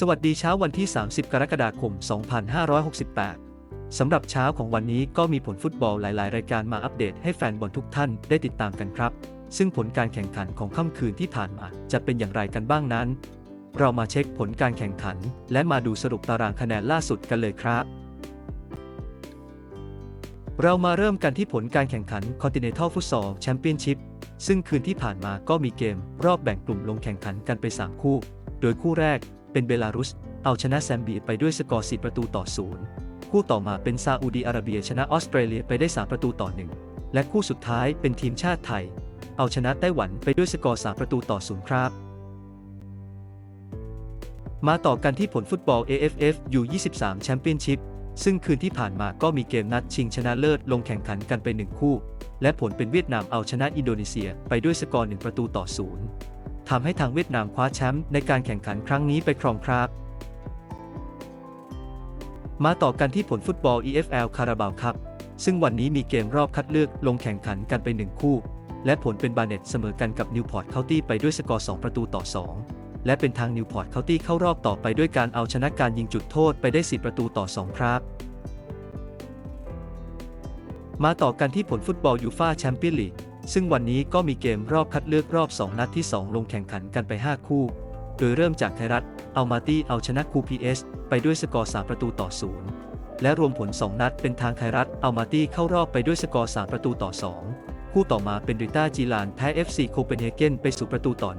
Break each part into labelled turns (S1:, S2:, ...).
S1: สวัสดีเช้าวันที่ 30 กรกฎาคม 2568 สำหรับเช้าของวันนี้ก็มีผลฟุตบอลหลาย ๆ รายการมาอัปเดตให้แฟนบอลทุกท่านได้ติดตามกันครับ ซึ่งผลการแข่งขันของค่ำคืนที่ผ่านมาจะเป็นอย่างไรกันบ้างนั้น เรามาเช็คผลการแข่งขัน และมาดูสรุปตารางคะแนนล่าสุดกันเลยครับ เรามาเริ่มกันที่ผลการแข่งขัน Continental Futsal Championship ซึ่งคืนที่ผ่านมาก็มีเกม รอบแบ่งกลุ่มลงแข่งขันกันไป 3 คู่ โดยคู่แรก เป็นเบลารุส เอาชนะแซมเบียไปด้วยสกอร์ 4 ประตูต่อ 0 คู่ต่อมาเป็นซาอุดีอาระเบียชนะออสเตรเลียไปได้ 3 ประตูต่อ 1 และคู่สุดท้ายเป็นทีมชาติไทย เอาชนะไต้หวันไปด้วยสกอร์ 3 ประตูต่อ 0 ครับ มาต่อกันที่ผลฟุตบอล AFF U23 Championship ซึ่งคืนที่ผ่านมาก็มีเกมนัดชิงชนะเลิศลงแข่งขันกันไป 1 คู่ และผลเป็นเวียดนามเอาชนะอินโดนีเซียไปด้วยสกอร์ 1 ประตูต่อ 0 ทำให้ทางเวียดนามคว้าแชมป์ในการแข่งขันครั้งนี้ไปครองครับ มาต่อกันที่ผลฟุตบอล EFL คาราบาวครับ ซึ่งวันนี้มีเกมรอบคัดเลือกลงแข่งขันกันไป 1 คู่ และผลเป็นบาเน็ตเสมอกันกับนิวพอร์ตเคานตี้ไปด้วยสกอร์ 2 ประตูต่อ 2 และเป็นทางนิวพอร์ตเคานตี้เข้ารอบต่อไปด้วยการเอาชนะการยิงจุดโทษไปได้ 4 ประตูต่อ 2 ครับมาต่อกันที่ผลฟุตบอลยูฟาแชมเปี้ยนลีก ซึ่งวันนี้ก็มีเกมรอบคัดเลือกรอบ 2 นัดที่ 2 ลงแข่งขันกันไป 5 คู่ โดยเริ่มจากไทยรัฐ เอามาตี้เอาชนะคูพีเอสไปด้วยสกอร์ 3 ประตูต่อ 0 และรวมผล 2 นัดเป็นทางไทยรัฐ เอามาตี้เข้ารอบไปด้วยสกอร์ 3 ประตูต่อ 2 คู่ต่อมาเป็นริต้าจีลานแพ้ FC โคเปนเฮเกนไปสู่ประตูต่อ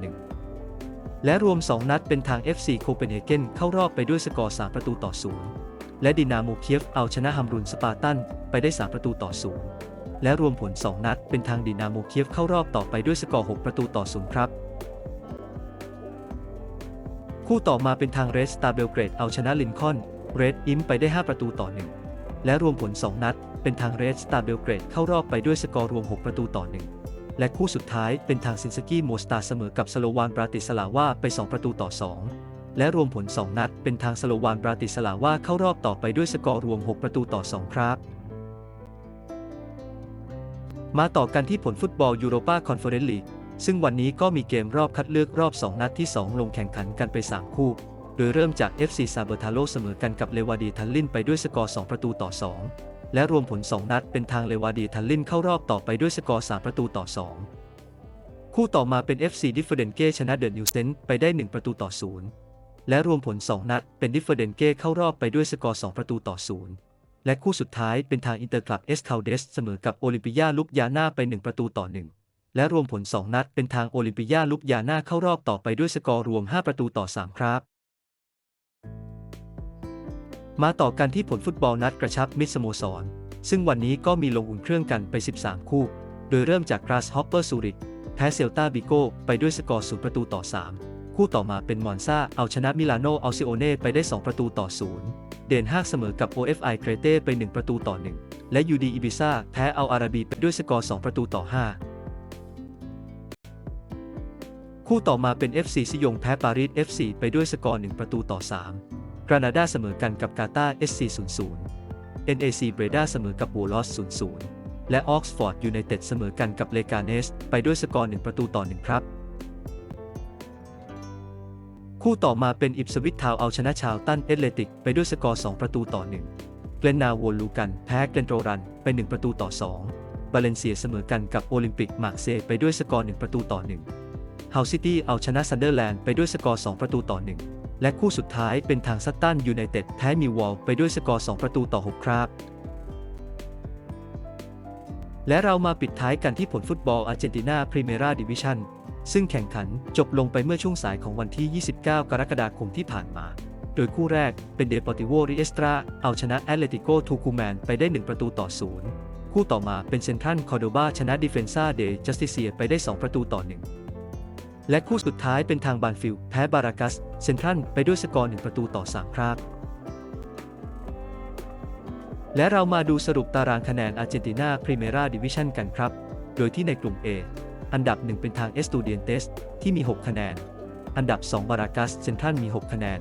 S1: 1 และรวม 2 นัดเป็นทาง FC โคเปนเฮเกนเข้ารอบไปด้วยสกอร์ 3 ประตูต่อ 0 และดินาโมเคียฟเอาชนะฮัมรุนสปาร์ตันไปได้ 3 ประตูต่อ 0 และรวมผล 2 นัด เป็นทางดินาโมเคียฟเข้ารอบต่อไปด้วยสกอร์ 6 ประตูต่อ0ครับ คู่ต่อมาเป็นทางเรสตาเบลเกรดเอาชนะลินคอนเรดอิมไปได้ 5 ประตูต่อ 1 และรวมผล 2 นัด เป็นทางเรสตาเบลเกรดเข้ารอบไปด้วยสกอร์รวม 6 ประตูต่อ 1 และคู่สุดท้ายเป็นทางซินสกี้โมสตาเสมอกับสโลวานบราติสลาวาไป 2 ประตูต่อ 2 และรวมผล 2 นัด เป็นทางสโลวานบราติสลาวาเข้ารอบต่อไปด้วยสกอร์รวม 6 ประตูต่อ 2 ครับ มาต่อกันที่ผลฟุตบอลยูโรปาคอนเฟอเรนซ์ลีกซึ่งวันนี้ก็มีเกมรอบคัดเลือกรอบ 2 นัดที่ 2 ลงแข่งขันกันไป 3 คู่ โดยเริ่มจาก FC ซาเบอร์ทาโลเสมอกันกับเลวาดีทันลินไปด้วยสกอร์ 2 ประตูต่อ 2 และรวมผล 2 นัดเป็นทางเลวาดีทันลินเข้ารอบต่อไปด้วยสกอร์ 3 ประตูต่อ 2 คู่ต่อมาเป็น FC ดิฟเฟเดนเก้ชนะเดอะนิวเซนไปได้ 1 ประตูต่อ 0 และรวมผล 2 นัดเป็นดิฟเฟเดนเก้เข้ารอบไปด้วยสกอร์ 2 ประตูต่อ 0 และคู่สุดท้ายเป็นทางอินเตอร์คลับเอสคาเดสเสมอกับโอลิมปิยาลุกยาน่าไป 1 ประตูต่อ 1 และรวมผล 2 นัดเป็นทางโอลิมปิยาลุกยาน่าเข้ารอบต่อไปด้วยสกอร์รวม 5 ประตูต่อ 3 ครับ มาต่อกันที่ผลฟุตบอลนัดกระชับมิตรสโมสร ซึ่งวันนี้ก็มีลงอุ่นเครื่องกันไป 13 คู่ โดยเริ่มจากกราสฮอปเปอร์ซูริกแพ้เซลตาบิโก้ไปด้วยสกอร์ 0 ประตูต่อ 3 คู่ต่อมาเป็นมอนซาเอาชนะมิลานโนอัลซิโอเน่ไปได้ 2 ประตูต่อ 0 เดนฮากเสมอกับ OFI เครเต้ไป 1 ประตูต่อ 1 และยูดีอิบิซาแพ้เอาอาราบีไปด้วยสกอร์ 2 ประตูต่อ 5 คู่ต่อมาเป็น FC ซิยงแพ้ปารีส FC ไปด้วยสกอร์ 1 ประตูต่อ 3 กรานาดาเสมอกันกับกาตาร์ SC 0-0 NAC เบรดาเสมอกับบูลอส0-0 และออกซฟอร์ดยูไนเต็ดเสมอกันกับเลกาเนสไปด้วยสกอร์ 1 ประตูต่อ 1 ครับ คู่ต่อมาเป็นอิปสวิตทาวเอาชนะชาวตันเอตเลติก ไปด้วยสกอร์ 2 ประตูต่อ 1 เกลนนาโวลูกัน แพ้เกลนโตรัน ไป 1 ประตูต่อ 2 บาเลนเซียเสมอกันกับโอลิมปิกมาร์เซไปด้วยสกอร์ 1 ประตูต่อ 1 เฮาซิตี้เอาชนะซันเดอร์แลนด์ไปด้วยสกอร์ 2 ประตูต่อ 1 และคู่สุดท้ายเป็นทางซัตตันยูไนเต็ดแพ้มิววอลไปด้วยสกอร์ 2 ประตูต่อ 6 ครับและเรามาปิดท้ายกันที่ผลฟุตบอลอาร์เจนตินาพรีเมราดิวิชั่น ซึ่งแข่งขันจบลงไปเมื่อช่วงสายของวันที่ 29 กรกฎาคมที่ผ่านมา โดยคู่แรกเป็นเดปอติโวริเอสตราเอาชนะแอตเลติโกทูคูแมนไปได้ 1 ประตูต่อ 0 คู่ต่อมาเป็นเซนทรัลคอร์โดบาชนะดิเฟนซาเดจัสติเซียไปได้ 2 ประตูต่อ 1 และคู่สุดท้ายเป็นทางบานฟิลแพ้บารากัสเซนทรัลไปด้วยสกอร์ 1 ประตูต่อ 3 ครับ และเรามาดูสรุปตารางคะแนนอาร์เจนตินาพรีเมราดิวิชันกันครับ โดยที่ในกลุ่ม A อันดับ 1 เป็นทาง Estudiantes ที่มี 6 คะแนน อันดับ 2 b a r a c a s Central มี 6 คะแนน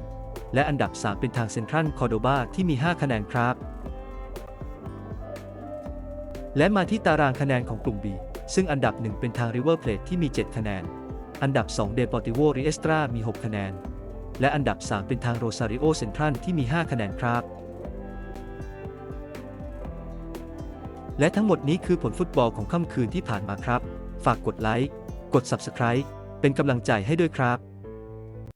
S1: และอันดับ 3 เป็นทาง Central Cordoba ที่มี 5 คะแนนครับ และมาที่ตารางคะแนนของกลุ่ม B ซึ่งอันดับ 1 เป็นทาง River Plate ที่มี 7 คะแนน อันดับ 2 Deportivo Riestra มี 6 คะแนน และอันดับ 3 เป็นทาง Rosario Central ที่มี 5 คะแนนครับและทั้งหมดนี้คือผลฟุตบอลของค่ำคืนที่ผ่านมาครับ ฝากกดไลค์ กด Subscribe เป็นกำลังใจให้ด้วยครับ